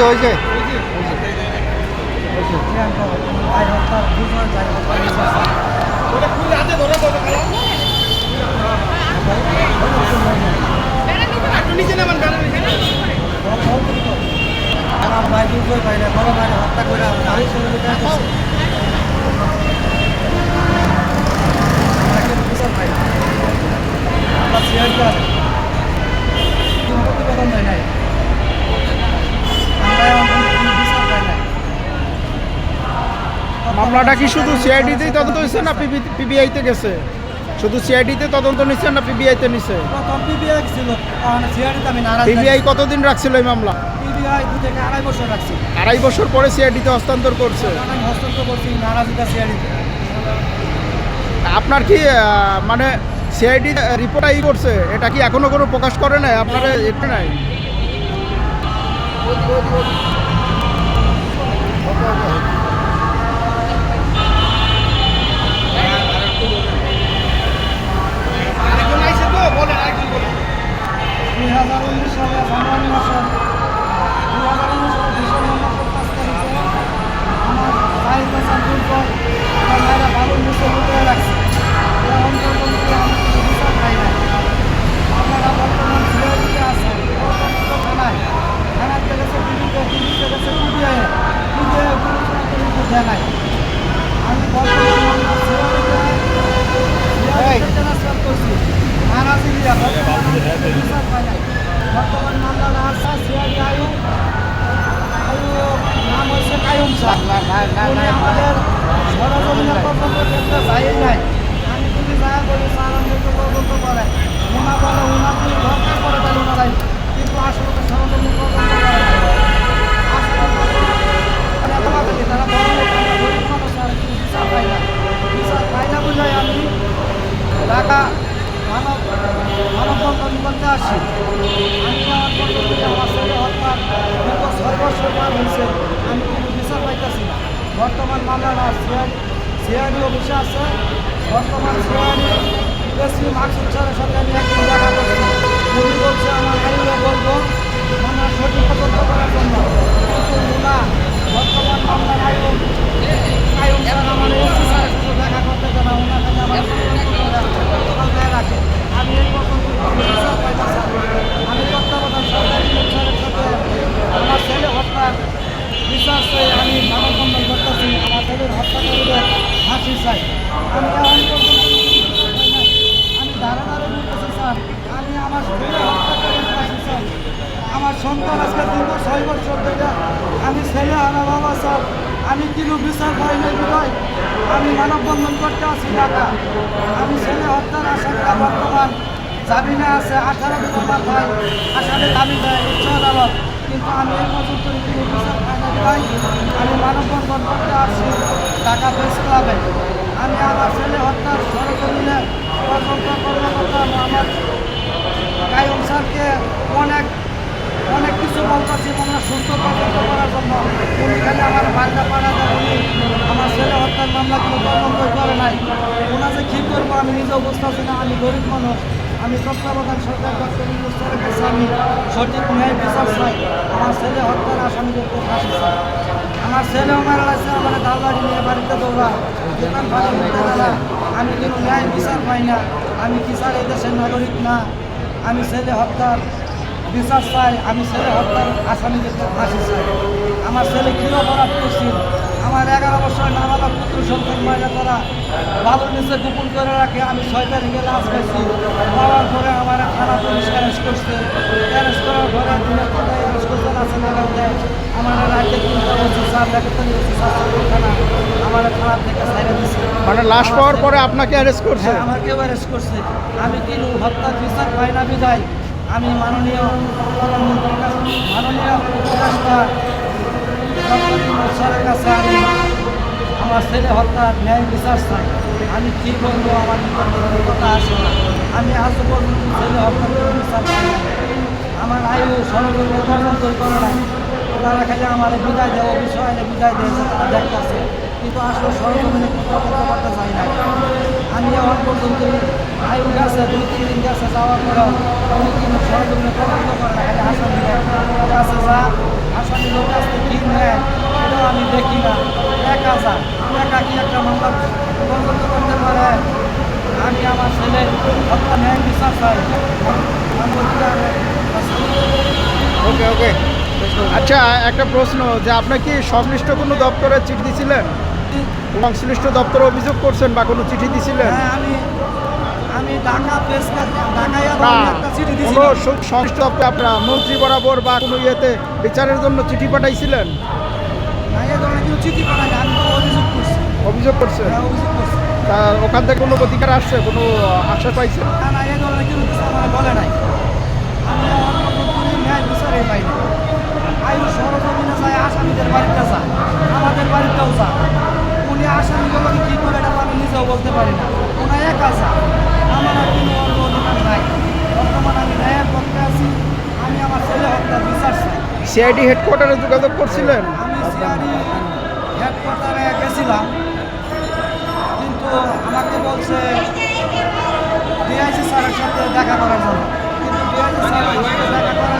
যে ওই যে প্রিয়াঙ্কা ভাই হত্যার দুজন যাই হত্যা বিচার আমার ভাই দুজন ভাই না বড় ভাই হত্যা করে আমি ষোলো মিটার দিচ্ছি আমরা কিন্তু বিচার পাই না আমরা সিআর আছে কিন্তু প্রতিবেদন দেয় নাই আমরা এখন কোনো বিচার পাই নাই মামলাটা কি শুধু সিআইডিতেই তদন্ত হয়েছে না পিবিআইতে গেছে? শুধু সিআইডিতে তদন্ত নিচ্ছে না পিবিআইতে নিচ্ছে পিবিআই কতদিন রাখছিল এই মামলা? পিবিআই দু থেকে আড়াই বছর রাখছি। আড়াই বছর পরে সিআইডিতে হস্তান্তর করছে? আমি হস্তান্তর করছি নারাজিতা সিআরডিতে আপনার কি মানে সিআইডি রিপোর্ট ই করছে? এটা কি এখনও কোনো প্রকাশ করে নাই? আপনারা এটা নাই? জানুয়ারি মাসের দুই হাজার উনিশ সালে ডিসেম্বর মাসের পাঁচ তারিখে আমার ভাই পেশা দুর্বল আমার ভাইরা ভালো নিচে লুকিয়ে রাখছে এখন পর্যন্ত আমি কোনো বিচার পাই নাই আপনারা বর্তমান সিআইডিতে আছেন থানায় থানাতে গেছে টিভিতে টিভিতে গেছে পিবিআই পিবিআই কোনো কোনো দেয় নাই আমি বর্তমান সিআইডিতে ট্রান্সফার করছি আমি কোনো বিচার পাই নাই বর্তমান মামলা আসা সিআইডি আয়ু আয়ু নাম হচ্ছে কায়ুম স্যার উনি আমাদের সরজমিনে পর্যন্ত কেন্দ্রে যাই নাই আমি তুমি যা বলি স্যার আমি বছর পার হয়েছে আমি কোনো বিচার পাইতেছি না বর্তমান মামলাটা সিআইডি সিআইডি অফিসে আছে। বর্তমান সিআইডি এসপি মাকসুদ স্যারের সাথে আমি একদিন দেখা করছি। উনি বলছে, আমার আইনে বলব আমরা সঠিক তদন্ত করার জন্য। কিন্তু বর্তমান মামলার আইন আইন স্যার স্যারের সাথে দেখা করতে দেয় না ওনার কাছে আমার সকাল রাখে আমি এই পর্যন্ত কোনো বিচার পাইতেছি না। আমি তত্ত্বাবধান সরকারি স্যারের সাথে আমার ছেলে হত্যার বিচার চাই আমি মানববন্ধন করতেছি আমার ছেলের হত্যাকারীদের ফাঁসি চাই আমি। আমি ধারণারে বলতেছি স্যার, আমি আমার চাই আমার সন্তান আজকে দীর্ঘ ছয় বছর ধরে আমি ছেলে আনা বাবা, স্যার। আমি কিলো বিচার পাই নাই বিদায় আমি মানববন্ধন করতে আসি ঢাকা। আমি ছেলে হত্যার আসামিরা বর্তমান। জামিনে আছে আঠারো দিনের মাথায়। আসামে দাবি দেয় উচ্চ আদালত। কিন্তু আমি এই পর্যন্ত কোনো বিচার পাই না বিদায় আমি মানববন্ধন করতে আসছি ঢাকা প্রেস ক্লাবে আমি আমার ছেলে হত্যার সরজমিনে কর্মকর্তা আমার কায়ুম স্যারকে অনেক অনেক কিছু বলতেছি আমরা সুস্থ তদন্ত করার জন্য। উনি খালি আমার বাড়িটা পাড়া দেয় উনি আমার ছেলে হত্যার মামলা কোনো তদন্ত করে নাই। ওনা যে কী করব আমি নিজেও বুঝতেছি না, আমি গরিব মানুষ। আমি তত্ত্বাবধান সরকার ডক্টর স্যারের কাছে আমি সঠিক ন্যায় বিচার চাই। আমার ছেলে হত্যার আসামিদেরকে ফাঁসি চাই আমার ছেলেও মারা লাগছে আমার দালবাড়ি নিয়ে বাড়িতে দৌড়া। দোকান ভাড়া করতে গেলা। আমি কিন্তু ন্যায় বিচার পাই না। আমি কি এই দেশের নাগরিক না? আমি ছেলে হত্যার বিচার চাই। আমি ছেলে হত্যার আসামিদেরকে ফাঁসি চাই। আমার ছেলে কী অপরাধ করছিল আমার এগারো বছর নাবালক পুত্র সন্তান মহিলা তারা বাবুর নিচে গোপন করে রাখে। আমি ছয় তারিখে লাশ পাইছি পাওয়ার পরে আমার খারাপ পুলিশ অ্যারেস্ট করছে। অ্যারেস্ট করার পরে দিনের মানে লাশ পাওয়ার পরে আপনাকে অ্যারেস্ট করছে? হ্যাঁ আমাকেও অ্যারেস্ট করছে। আমি কিন্তু হত্যার বিচার পাই না বিদায়? আমি মাননীয় মাননীয় উপদেষ্টা স্যারের কাছে আমি আমার ছেলে হত্যার ন্যায় বিচার চাই। আমি কী বলব, আমার কথা আসে না। আমি আজ পর্যন্ত ছেলে হত্যার কোনো বিচার আমার আয়ু সরকারি তদন্ত করে নাই তারা খালি আমার বিদায় দেওয়া বিষয় বিদায় দিয়েছে তারা দেখতেছে। কিন্তু আসলে সরজমিনে তদন্ত করতে চাই না। আমি এখন পর্যন্ত আয়ু গেছে, দুই, তিন দিন গেছে যাওয়ার পরেও উনি কিন্তু সরজমিনে তদন্ত করে না খালি আসামি কাছে যা আসামিদের কাছ থেকে কি নেয় এটাও আমি দেখি না। এক হাজার টাকা কি একটা মামলা তদন্ত করতে পারে? আমি আমার ছেলে হত্যা ন্যায় বিচার চাই। ওকে ওকে আচ্ছা একটা প্রশ্ন যে আপনি কি সংশ্লিষ্ট কোনো দপ্তরে চিঠি দিছিলেন? সংশ্লিষ্ট দপ্তরে অভিযোগ করছেন বা কোনো চিঠি দিছিলেন? হ্যাঁ আমি আমি ঢাকা সংশ্লিষ্ট দপ্তরে আপনার মন্ত্রী বরাবর বা কোনো ইয়েতে বিচারের জন্য চিঠি পাঠাইছিলেন? চিঠি আমি অভিযোগ করছি। অভিযোগ হ্যাঁ তা ওখান থেকে কোনো আসছে কোনো আশ্বাস পাইছেন? না না এই ধরনের কেউ কিছু বলে নাই। আমি আমার মতো করে ন্যায় বিচারে পাই না আয়ু সরজমিনে যায় আসামিদের বাড়িতে যায় আমাদের বাড়িতেও যায় উনি আসামিগুলোকে কী করে এটা আমি নিজেও বলতে পারি না। ওনা একা যায় আমার আর কোনো অন্য অধিকার নাই। বর্তমানে আমি ন্যায়ের পক্ষে আছি। আমি আমার ছেলে হত্যার বিচার চাই। সিআইডি হেডকোয়ার্টারে যোগাযোগ করছিলেন? আমি সিআরই হেডকোয়ার্টারে গেছিলাম। কিন্তু আমাকে বলছে ডিআইসি স্যারের সাথে দেখা করার জন্য। কিন্তু ডিআইসি স্যার সাথে দেখা করে